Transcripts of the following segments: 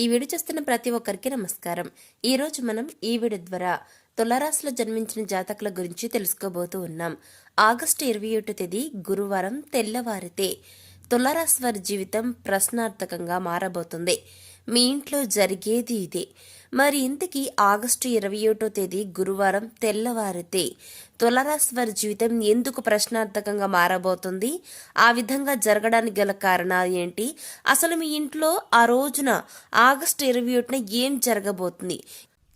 ఈ వీడియో చూస్తున్న ప్రతి ఒక్కరికి నమస్కారం. ఈరోజు మనం ఈ వీడియో ద్వారా తులారాశిలో జన్మించిన జాతకుల గురించి తెలుసుకోబోతూ ఉన్నాం. ఆగస్టు ఇరవై ఒకటో తేదీ గురువారం తెల్లవారితే తులారాశి వారి జీవితం ప్రశ్నార్థకంగా మారబోతుంది. మీ ఇంట్లో జరిగేది ఇదే. మరి ఇంతకీ ఆగస్టు ఇరవై ఒకటో తేదీ గురువారం తెల్లవారితే తులరాశి వారి జీవితం ఎందుకు ప్రశ్నార్థకంగా మారబోతుంది? ఆ విధంగా జరగడానికి గల కారణాలు ఏంటి? అసలు మీ ఇంట్లో ఆ రోజున ఆగస్టు ఇరవై ఒకటిన ఏం జరగబోతుంది?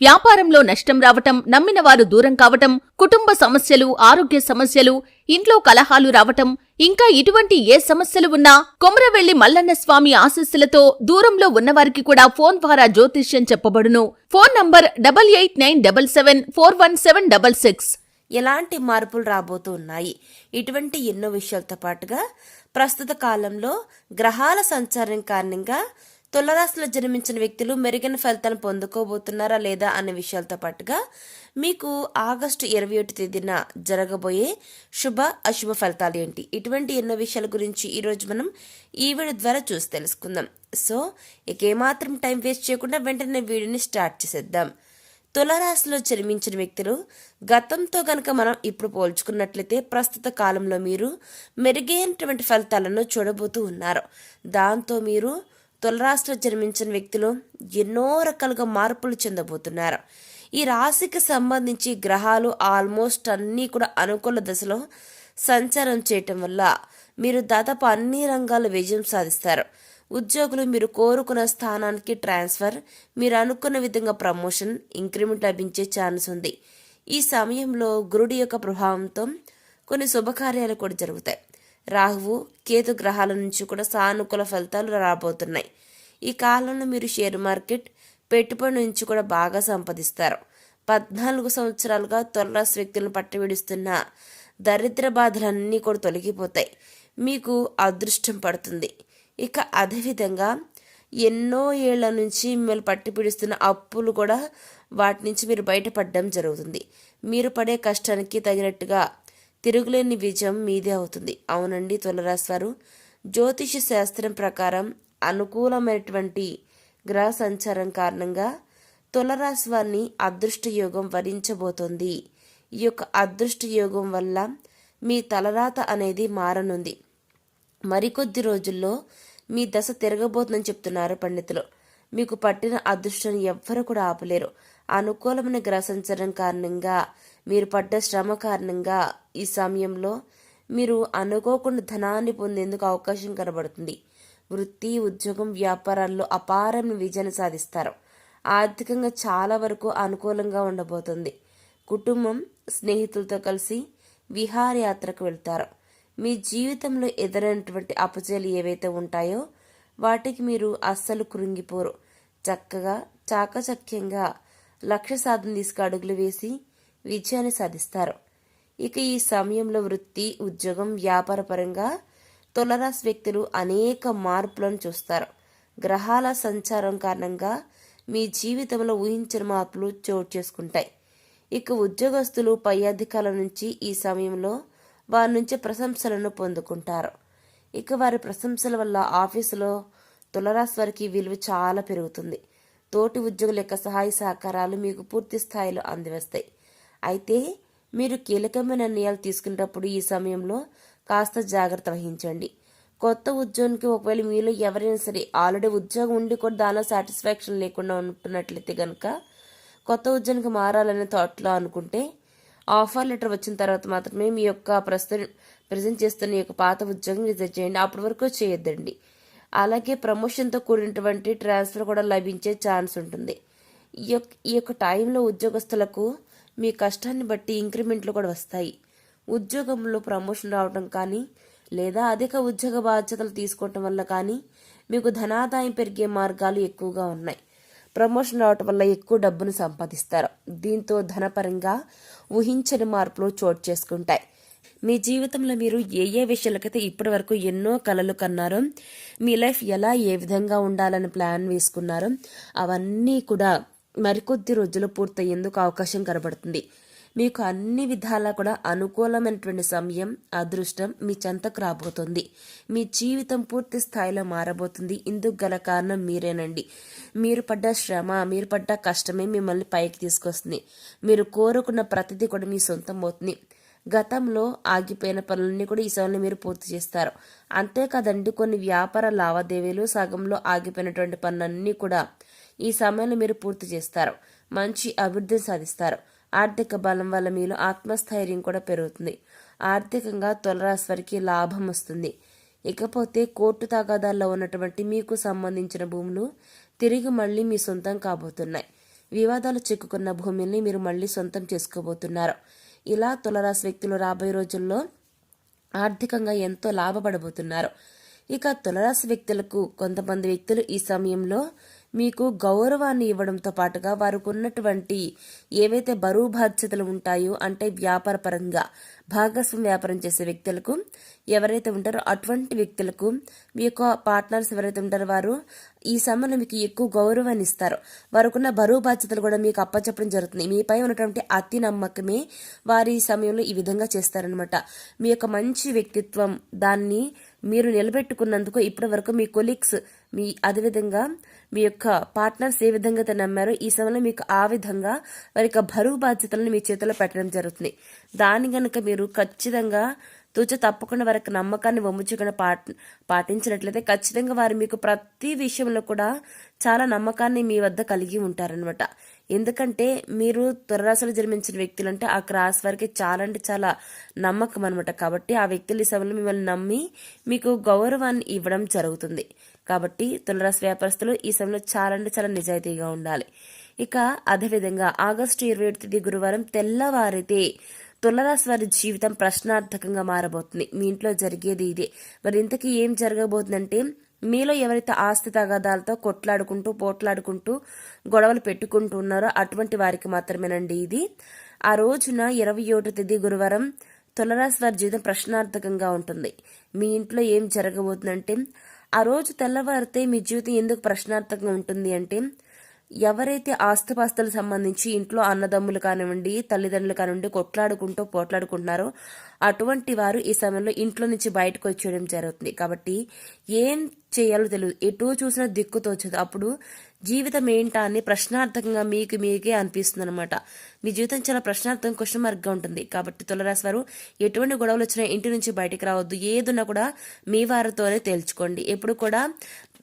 వ్యాపారంలో నష్టం రావటం నమ్మిన వారు దూరం కావటం కుటుంబ సమస్యలు ఆరోగ్య సమస్యలు ఇంట్లో కలహాలు రావటం ఇంకా ఇటువంటి ఏ సమస్యలు ఉన్నా కొమరవెల్లి మల్లన్న స్వామి ఆశస్సులతో దూరంలో ఉన్నవారికి కూడా ఫోన్ ద్వారా జ్యోతిష్యం చెప్పబడును. Phone number double eight nine double seven four one seven double six. ఎలాంటి మార్పులు రాబోతూ ఉన్నాయి? ఇటువంటి ఎన్నో విషయాలతో పాటుగా ప్రస్తుత కాలంలో గ్రహాల సంచారం కారణంగా తులరాశిలో జన్మించిన వ్యక్తులు మెరుగైన ఫలితాలను పొందుకోబోతున్నారా లేదా అనే విషయాలతో పాటుగా మీకు ఆగస్టు ఇరవై ఒకటి తేదీన జరగబోయే శుభ అశుభ ఫలితాలు ఏంటి? ఇటువంటి ఎన్నో విషయాల గురించి ఈరోజు మనం ఈ వీడియో ద్వారా చూసి తెలుసుకుందాం. సో ఇక ఏమాత్రం టైం వేస్ట్ చేయకుండా వెంటనే వీడియోని స్టార్ట్ చేసేద్దాం. తులరాశిలో జన్మించిన వ్యక్తులు గతంతో గనక మనం ఇప్పుడు పోల్చుకున్నట్లయితే ప్రస్తుత కాలంలో మీరు మెరుగైనటువంటి ఫలితాలను చూడబోతూ ఉన్నారు. దాంతో మీరు తులరాశిలో జన్మించిన వ్యక్తులు ఎన్నో రకాలుగా మార్పులు చెందబోతున్నారు. ఈ రాశికి సంబంధించి గ్రహాలు ఆల్మోస్ట్ అన్నీ కూడా అనుకూల దశలో సంచారం చేయటం వల్ల మీరు దాదాపు అన్ని రంగాల్లో విజయం సాధిస్తారు. ఉద్యోగులు మీరు కోరుకున్న స్థానానికి ట్రాన్స్ఫర్ మీరు అనుకున్న విధంగా ప్రమోషన్ ఇంక్రిమెంట్ లభించే ఛాన్స్ ఉంది. ఈ సమయంలో గురుడి యొక్క ప్రభావంతో కొన్ని శుభకార్యాలు కూడా జరుగుతాయి. రాహువు కేతు గ్రహాల నుంచి కూడా సానుకూల ఫలితాలు రాబోతున్నాయి. ఈ కాలంలో మీరు షేర్ మార్కెట్ పెట్టుబడి నుంచి కూడా బాగా సంపాదిస్తారు. పద్నాలుగు సంవత్సరాలుగా తొలరాశి వ్యక్తులను పట్టవిడుస్తున్న దరిద్ర బాధలన్నీ కూడా తొలగిపోతాయి. మీకు అదృష్టం పడుతుంది. ఇక అదేవిధంగా ఎన్నో ఏళ్ళ నుంచి మిమ్మల్ని పట్టిపీడిస్తున్న అప్పులు కూడా వాటి నుంచి మీరు బయటపడడం జరుగుతుంది. మీరు పడే కష్టానికి తగినట్టుగా తిరుగులేని విజయం మీదే అవుతుంది. అవునండి తులరాశివారు. జ్యోతిష శాస్త్రం ప్రకారం అనుకూలమైనటువంటి గ్రహ సంచారం కారణంగా తులరాశి వారిని అదృష్ట యోగం వరించబోతోంది. ఈ యొక్క అదృష్ట యోగం వల్ల మీ తలరాత అనేది మారనుంది. మరికొద్ది రోజుల్లో మీ దశ తిరగబోతుందని చెప్తున్నారు పండితులు. మీకు పట్టిన అదృష్టం ఎవ్వరు కూడా ఆపలేరు. అనుకూలమైన గ్రసించడం కారణంగా మీరు పడ్డ శ్రమ కారణంగా ఈ సమయంలో మీరు అనుకోకుండా ధనాన్ని పొందేందుకు అవకాశం కనబడుతుంది. వృత్తి ఉద్యోగం వ్యాపారాల్లో అపారమైన విజయాన్ని సాధిస్తారు. ఆర్థికంగా చాలా వరకు అనుకూలంగా ఉండబోతుంది. కుటుంబం స్నేహితులతో కలిసి విహారయాత్రకు వెళ్తారు. మీ జీవితంలో ఎదురైనటువంటి అపజయాలు ఏవైతే ఉంటాయో వాటికి మీరు అస్సలు కృంగిపోరు. చక్కగా చాకచక్యంగా లక్ష్య సాధన తీసుకు అడుగులు వేసి విజయాన్ని సాధిస్తారు. ఇక ఈ సమయంలో వృత్తి ఉద్యోగం వ్యాపారపరంగా తులరాశి వ్యక్తులు అనేక మార్పులను చూస్తారు. గ్రహాల సంచారం కారణంగా మీ జీవితంలో ఊహించిన మార్పులు చోటు చేసుకుంటాయి. ఇక ఉద్యోగస్తులు పై అధికారుల నుంచి ఈ సమయంలో వారి నుంచి ప్రశంసలను పొందుకుంటారు. ఇక వారి ప్రశంసల వల్ల ఆఫీసులో తులరాశి వారికి విలువ చాలా పెరుగుతుంది. తోటి ఉద్యోగుల యొక్క సహాయ సహకారాలు మీకు పూర్తి స్థాయిలో అందివేస్తాయి. అయితే మీరు కీలకమైన నిర్ణయాలు తీసుకునేటప్పుడు ఈ సమయంలో కాస్త జాగ్రత్త వహించండి. కొత్త ఉద్యోగానికి ఒకవేళ మీలో ఎవరైనా సరే ఆల్రెడీ ఉద్యోగం ఉండి కూడా దానిలో సాటిస్ఫాక్షన్ లేకుండా ఉంటున్నట్లయితే కనుక కొత్త ఉద్యోగానికి మారాలనే థాట్లో అనుకుంటే ఆఫర్ లెటర్ వచ్చిన తర్వాత మాత్రమే మీ యొక్క ప్రస్తుతం ప్రజెంట్ చేస్తున్న ఈ యొక్క పాత ఉద్యోగం రిజైన్ చేయండి. అప్పటి వరకు చేయొద్దండి. అలాగే ప్రమోషన్తో కూడినటువంటి ట్రాన్స్ఫర్ కూడా లభించే ఛాన్స్ ఉంటుంది. ఈ యొక్క ఈ యొక్క టైంలో ఉద్యోగస్తులకు మీ కష్టాన్ని బట్టి ఇంక్రిమెంట్లు కూడా వస్తాయి. ఉద్యోగంలో ప్రమోషన్ రావడం కానీ లేదా అధిక ఉద్యోగ బాధ్యతలు తీసుకోవటం వల్ల కానీ మీకు ధనాదాయం పెరిగే మార్గాలు ఎక్కువగా ఉన్నాయి. ప్రమోషన్ రావటం వల్ల ఎక్కువ డబ్బును సంపాదిస్తారు. దీంతో ధనపరంగా ఊహించని మార్పులు చోటు చేసుకుంటాయి. మీ జీవితంలో మీరు ఏ ఏ విషయాలకైతే ఇప్పటి వరకు ఎన్నో కలలు కన్నారో మీ లైఫ్ ఎలా ఏ విధంగా ఉండాలని ప్లాన్ వేసుకున్నారో అవన్నీ కూడా మరికొద్ది రోజులు పూర్తయ్యేందుకు అవకాశం కనబడుతుంది. మీకు అన్ని విధాలా కూడా అనుకూలమైనటువంటి సమయం అదృష్టం మీ చెంతకు రాబోతుంది. మీ జీవితం పూర్తి స్థాయిలో మారబోతుంది. ఇందుకు గల కారణం మీరేనండి. మీరు పడ్డ శ్రమ మీరు పడ్డ కష్టమే మిమ్మల్ని పైకి తీసుకొస్తుంది. మీరు కోరుకున్న ప్రతిదీ కూడా మీ సొంతం అవుతుంది. గతంలో ఆగిపోయిన పనులన్నీ కూడా ఈ సమయంలో మీరు పూర్తి చేస్తారు. అంతేకాదండి కొన్ని వ్యాపార లావాదేవీలు సగంలో ఆగిపోయినటువంటి పనులన్నీ కూడా ఈ సమయంలో మీరు పూర్తి చేస్తారు. మంచి అభివృద్ధిని సాధిస్తారు. ఆర్థిక బలం వల్ల మీలో ఆత్మస్థైర్యం కూడా పెరుగుతుంది. ఆర్థికంగా తొలరాశి వారికి లాభం వస్తుంది. ఇకపోతే కోర్టు తగాదాల్లో ఉన్నటువంటి మీకు సంబంధించిన భూములు తిరిగి మళ్ళీ మీ సొంతం కాబోతున్నాయి. వివాదాలు చిక్కుకున్న భూముల్ని మీరు మళ్ళీ సొంతం చేసుకోబోతున్నారు. ఇలా తులరాశి వ్యక్తులు రాబోయే రోజుల్లో ఆర్థికంగా ఎంతో లాభపడబోతున్నారు. ఇక తులరాశి వ్యక్తులకు కొంతమంది వ్యక్తులు ఈ సమయంలో మీకు గౌరవాన్ని ఇవ్వడంతో పాటుగా వారికి ఉన్నటువంటి ఏవైతే బరువు బాధ్యతలు ఉంటాయో అంటే వ్యాపార పరంగా భాగస్వామి వ్యాపారం చేసే వ్యక్తులకు ఎవరైతే ఉంటారో అటువంటి వ్యక్తులకు మీ యొక్క పార్ట్నర్స్ ఎవరైతే ఉంటారో వారు ఈ సమయంలో మీకు ఎక్కువ గౌరవాన్ని ఇస్తారు. వారికున్న బరువు బాధ్యతలు కూడా మీకు అప్పచెప్పడం జరుగుతుంది. మీపై ఉన్నటువంటి అతి నమ్మకమే వారి ఈ సమయంలో ఈ విధంగా చేస్తారనమాట మీ యొక్క మంచి వ్యక్తిత్వం దాన్ని మీరు నిలబెట్టుకున్నందుకు ఇప్పటి వరకు మీ కొలీగ్స్ మీ అదేవిధంగా మీ యొక్క పార్ట్నర్స్ ఏ విధంగా అయితే నమ్మారో ఈ సమయంలో మీకు ఆ విధంగా వారి యొక్క బరువు బాధ్యతలను మీ చేతిలో పెట్టడం జరుగుతుంది. దాని కనుక మీరు ఖచ్చితంగా తూచ తప్పకుండా వారికి నమ్మకాన్ని వమ్ముచుకుని పాటి పాటించినట్లయితే ఖచ్చితంగా వారు మీకు ప్రతి విషయంలో కూడా చాలా నమ్మకాన్ని మీ వద్ద కలిగి ఉంటారనమాట ఎందుకంటే మీరు త్వరరాశలు జన్మించిన వ్యక్తులు అంటే ఆ క్రాస్ వారికి చాలా అంటే చాలా నమ్మకం అనమాట కాబట్టి ఆ వ్యక్తులు ఈ సమయంలో మిమ్మల్ని నమ్మి మీకు గౌరవాన్ని ఇవ్వడం జరుగుతుంది. కాబట్టి తులరాశి వ్యాపారస్తులు ఈ సమయంలో చాలా అంటే చాలా నిజాయితీగా ఉండాలి. ఇక అదేవిధంగా ఆగస్టు ఇరవై ఏడు తేదీ గురువారం తెల్లవారితే తులరాశి వారి జీవితం ప్రశ్నార్థకంగా మారబోతుంది. మీ ఇంట్లో జరిగేది ఇదే. మరి ఇంతకీ ఏం జరగబోతుందంటే మీలో ఎవరైతే ఆస్తి తగాదాలతో కొట్లాడుకుంటూ పోట్లాడుకుంటూ గొడవలు పెట్టుకుంటూ ఉన్నారో అటువంటి వారికి మాత్రమేనండి ఇది. ఆ రోజున ఇరవై ఒకటో తేదీ గురువారం తులరాశి వారి జీవితం ప్రశ్నార్థకంగా ఉంటుంది. మీ ఇంట్లో ఏం జరగబోతుందంటే ఆ రోజు తెల్లవారితే మీ జీవితం ఎందుకు ప్రశ్నార్థకంగా ఉంటుంది అంటే ఎవరైతే ఆస్తిపాస్తులకు సంబంధించి ఇంట్లో అన్నదమ్ములు కానివ్వండి తల్లిదండ్రులు కానివ్వండి కొట్లాడుకుంటూ పోట్లాడుకుంటున్నారో అటువంటి వారు ఈ సమయంలో ఇంట్లో నుంచి బయటకు వచ్చేయడం జరుగుతుంది. కాబట్టి ఏం చేయాలో తెలియదు ఎటు చూసినా దిక్కు తోచదు. అప్పుడు జీవితం ఏంటా అని ప్రశ్నార్థకంగా మీకు మీకే అనిపిస్తుంది అనమాట మీ జీవితం చాలా ప్రశ్నార్థం క్వశ్చన్ మార్క్గా ఉంటుంది. కాబట్టి తులరాశి వారు ఎటువంటి గొడవలు వచ్చినా ఇంటి నుంచి బయటకు రావద్దు. ఏదున్నా కూడా మీ వారితోనే తేల్చుకోండి. ఎప్పుడు కూడా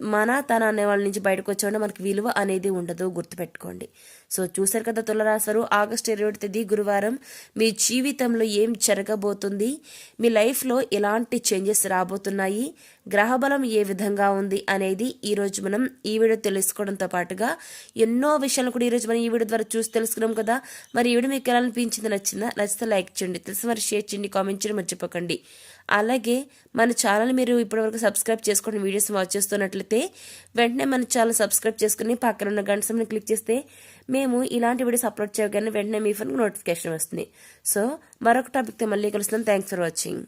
మన తన అనే వాళ్ళ నుంచి బయటకు వచ్చామంటే మనకి విలువ అనేది ఉండదు. గుర్తుపెట్టుకోండి. సో చూసారు కదా తులరాశరు ఆగస్టు ఇరవై ఒకటి తేదీ గురువారం మీ జీవితంలో ఏం జరగబోతుంది? మీ లైఫ్లో ఎలాంటి చేంజెస్ రాబోతున్నాయి? గ్రహబలం ఏ విధంగా ఉంది అనేది ఈరోజు మనం ఈ వీడియో తెలుసుకోవడంతో పాటుగా ఎన్నో విషయాలు కూడా ఈరోజు మనం ఈ వీడియో ద్వారా చూసి తెలుసుకున్నాం కదా. మరి ఈ వీడియో మీకు ఎలా అనిపించింది నచ్చిందా? నచ్చితే లైక్ చేయండి తెలిసి మరి షేర్ చేయండి కామెంట్ చేయడం మర్చిపోకండి. అలాగే మన ఛానల్ మీరు ఇప్పటివరకు సబ్స్క్రైబ్ చేసుకుని వీడియోస్ వాచ్ చేస్తున్నట్లయితే వెంటనే మన ఛానల్ సబ్స్క్రైబ్ చేసుకుని పక్కన ఉన్న గంట సమయం క్లిక్ చేస్తే మేము ఇలాంటి వీడియోస్ అప్లోడ్ చేయగానే వెంటనే మీ ఫోన్కి నోటిఫికేషన్ వస్తుంది. సో మరొక టాపిక్తో మళ్ళీ కలుస్తాం థ్యాంక్స్ ఫర్ వాచింగ్